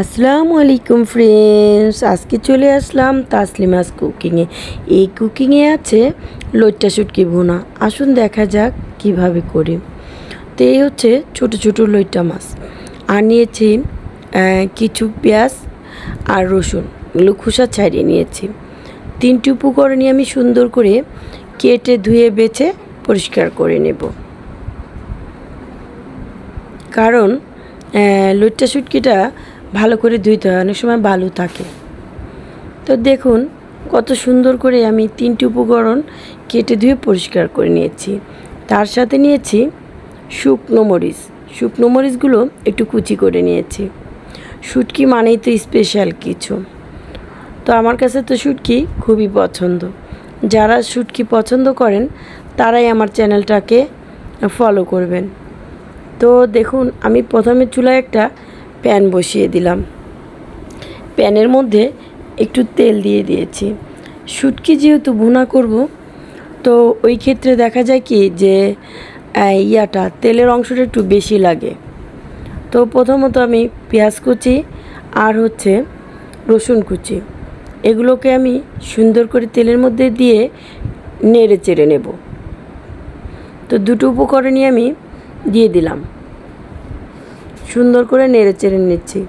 আসসালামু আলাইকুম ফ্রেন্ডস আজকে চলে আসলাম তাসলিমাস কুকিংয়ে এই কুকিংয়ে আছে লইট্টা শুটকি ভুনা। আসুন দেখা যাক কীভাবে করি। তো এই হচ্ছে ছোট ছোট লইট্টা মাছ। আর নিয়েছি কিছু পেঁয়াজ আর রসুন। এগুলো খোসা ছাড়িয়ে নিয়েছি। তিনটি উপকরণই আমি সুন্দর করে কেটে ধুয়ে বেছে পরিষ্কার করে নেব। কারণ আহ, লইট্টা শুটকিটা ভালো করে ধুইতে হয়। অনেক সময় বালু থাকে। তো দেখুন, কত সুন্দর করে আমি তিনটি উপকরণ কেটে ধুয়ে পরিষ্কার করে নিয়েছি। তার সাথে নিয়েছি শুকনো মরিচ। শুকনো মরিচগুলো একটু কুচি করে নিয়েছি। শুটকি মানেই তো স্পেশাল কিছু। তো আমার কাছে তো শুটকি খুবই পছন্দ। যারা শুটকি পছন্দ করেন, তারাই আমার চ্যানেলটাকে ফলো করবেন। তো দেখুন, আমি প্রথমে চুলায় একটা প্যান বসিয়ে দিলাম। প্যানের মধ্যে একটু তেল দিয়ে দিয়েছি। শুটকি যেহেতু ভুনা করব, তো ওই ক্ষেত্রে দেখা যায় কি যে ইয়াটা, তেলের অংশটা একটু বেশি লাগে। তো প্রথমত আমি পেঁয়াজ কুচি আর হচ্ছে রসুন কুচি, এগুলোকে আমি সুন্দর করে তেলের মধ্যে দিয়ে নেড়ে চেড়ে নেব। তো দুটো উপকরণই আমি দিয়ে দিলাম। সুন্দর করে নেড়ে চেড়ে নিচ্ছি।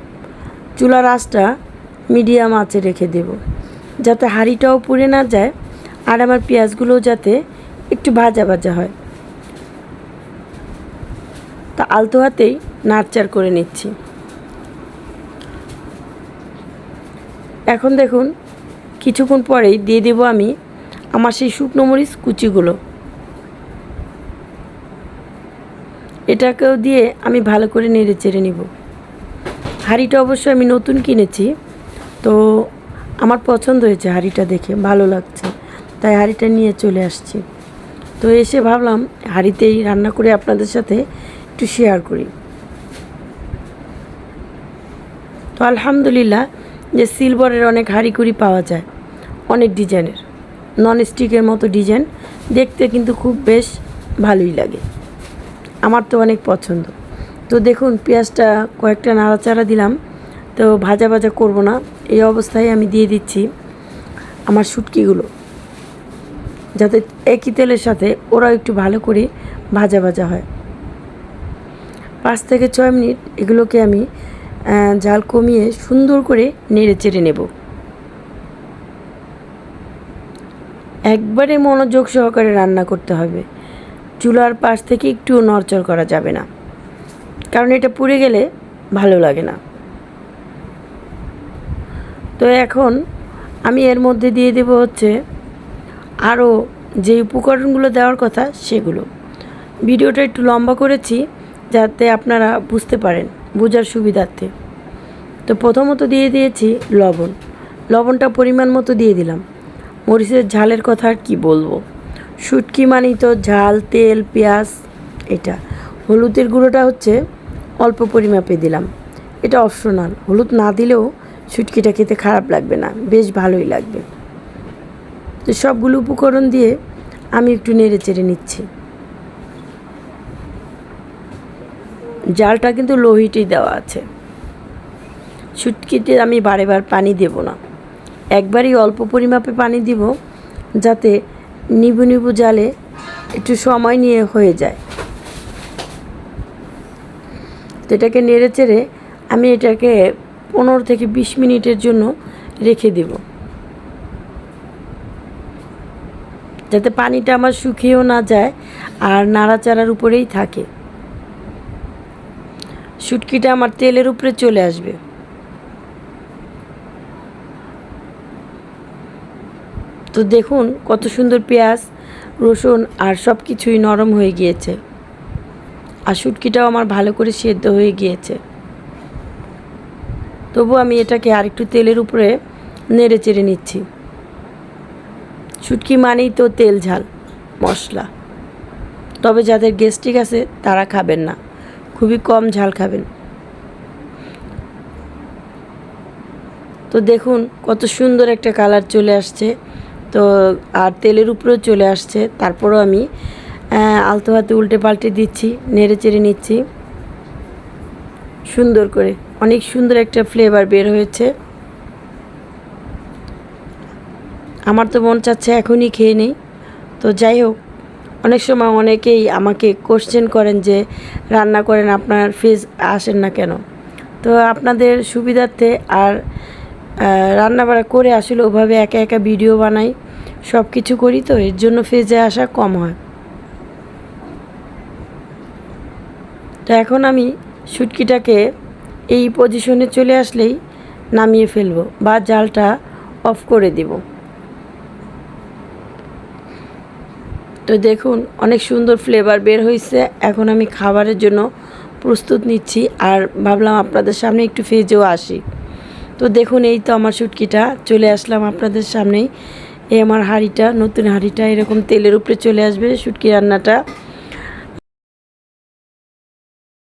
চুলার আঁচটা মিডিয়াম আঁচে রেখে দেব। যাতে হাঁড়িটাও পুড়ে না যায় আর আমার পেঁয়াজগুলোও যাতে একটু ভাজা ভাজা হয়। তা আলতো হাতেই নাড়চাড় করে নিচ্ছি। এখন দেখুন, কিছুক্ষণ পরেই দিয়ে দেবো আমি আমার সেই শুকনো মরিচ কুচিগুলো। এটাকেও দিয়ে আমি ভালো করে নেড়ে চেড়ে নিব। হাঁড়িটা অবশ্যই আমি নতুন কিনেছি, তো আমার পছন্দ হয়েছে হাঁড়িটা দেখে, ভালো লাগছে। তাই হাঁড়িটা নিয়ে চলে আসছি। তো এসে ভাবলাম হাঁড়িতেই রান্না করে আপনাদের সাথে একটু শেয়ার করি। তো আলহামদুলিল্লাহ যে সিলভারের অনেক হাঁড়িকুড়ি পাওয়া যায়, অনেক ডিজাইনের নন স্টিকের মতো ডিজাইন দেখতে কিন্তু খুব বেশ ভালোই লাগে। আমার তো অনেক পছন্দ। তো দেখুন, পেঁয়াজটা কয়েকটা নাড়াচাড়া দিলাম, তো ভাজা ভাজা করব না। এই অবস্থায় আমি দিয়ে দিচ্ছি আমার শুটকিগুলো। যাতে একই তেলের সাথে ওরাও একটু ভালো করে ভাজা ভাজা হয়। পাঁচ থেকে ছয় মিনিট এগুলোকে আমি জাল কমিয়ে সুন্দর করে নেড়ে চেড়ে নেব। একবারে মনোযোগ সহকারে রান্না করতে হবে। চুলার পাশ থেকে একটু নড়চড় করা যাবে না। কারণ এটা পুড়ে গেলে ভালো লাগে না। তো এখন আমি এর মধ্যে দিয়ে দেব হচ্ছে আরও যে উপকরণগুলো দেওয়ার কথা সেগুলো। ভিডিওটা একটু লম্বা করেছি যাতে আপনারা বুঝতে পারেন বোঝার সুবিধার্থে। তো প্রথমত দিয়ে দিয়েছি লবণ। লবণটা পরিমাণ মতো দিয়ে দিলাম। মরিচের ঝালের কথা আর কী বলব। শুটকি মানেই তো ঝাল, তেল, পেঁয়াজ, এটা। হলুদের গুঁড়োটা হচ্ছে অল্প পরিমাপে দিলাম। এটা অপশনাল। হলুদ না দিলেও শুটকিটা খেতে খারাপ লাগবে না, বেশ ভালোই লাগবে। তো সবগুলো উপকরণ দিয়ে আমি একটু নেড়ে চেড়ে নিচ্ছি। জালটা কিন্তু লো হিটেই দেওয়া আছে। শুটকিতে আমি বারে বার পানি দেব না। একবারই অল্প পরিমাপে পানি দিব, যাতে নিবু নিবু জালে একটু সময় নিয়ে হয়ে যায়। তো এটাকে নেড়ে চেড়ে আমি এটাকে পনেরো থেকে বিশ মিনিটের জন্য রেখে দেব। যাতে পানিটা আমার শুকিয়েও না যায় আর নাড়াচাড়ার উপরেই থাকে। শুটকিটা আমার তেলের উপরে চলে আসবে। তো দেখুন, কত সুন্দর পেঁয়াজ, রসুন আর সব কিছুই নরম হয়ে গিয়েছে। আর শুটকিটাও আমার ভালো করে সেদ্ধ হয়ে গিয়েছে। তবু আমি এটাকে আরেকটু তেলের উপরে নেড়ে চেড়ে নিচ্ছি। শুটকি মানেই তো তেল ঝাল, মশলা। তবে যাদের গেস্টিক আছে, তারা খাবেন না। খুবই কম ঝাল খাবেন। তো দেখুন, কত সুন্দর একটা কালার চলে আসছে। তো আর তেলের উপরেও চলে আসছে। তারপরও আমি আলতো হাতে উল্টে পাল্টে দিচ্ছি, নেড়ে চেড়ে নিচ্ছি। সুন্দর করে, অনেক সুন্দর একটা ফ্লেভার বের হয়েছে। আমার তো মন চাচ্ছে এখনই খেয়ে নেই। তো যাই হোক, অনেক সময় অনেকেই আমাকে কোশ্চেন করেন যে, রান্না করেন, আপনার ফেস আসেন না কেন? তো আপনাদের সুবিধার্থে আর রান্না বাড়া করে আসলে ওভাবে একা একা ভিডিও বানাই। সব কিছু করি তো, এর জন্য ফেজে আসা কম হয়। তো এখন আমি শুটকিটাকে এই পজিশনে চলে আসলেই নামিয়ে ফেলব বা জালটা অফ করে দিব। তো দেখুন, অনেক সুন্দর ফ্লেভার বের হয়েছে এখন আমি খাবারের জন্য প্রস্তুত নিচ্ছি আর ভাবলাম আপনাদের সামনে একটু ফেজেও আসি। তো দেখুন, এই তো আমার শুটকিটা চলে আসলাম আপনাদের সামনেই। এই আমার হাঁড়িটা নতুন হাঁড়িটা এরকম তেলের উপরে চলে আসবে শুটকি রান্নাটা।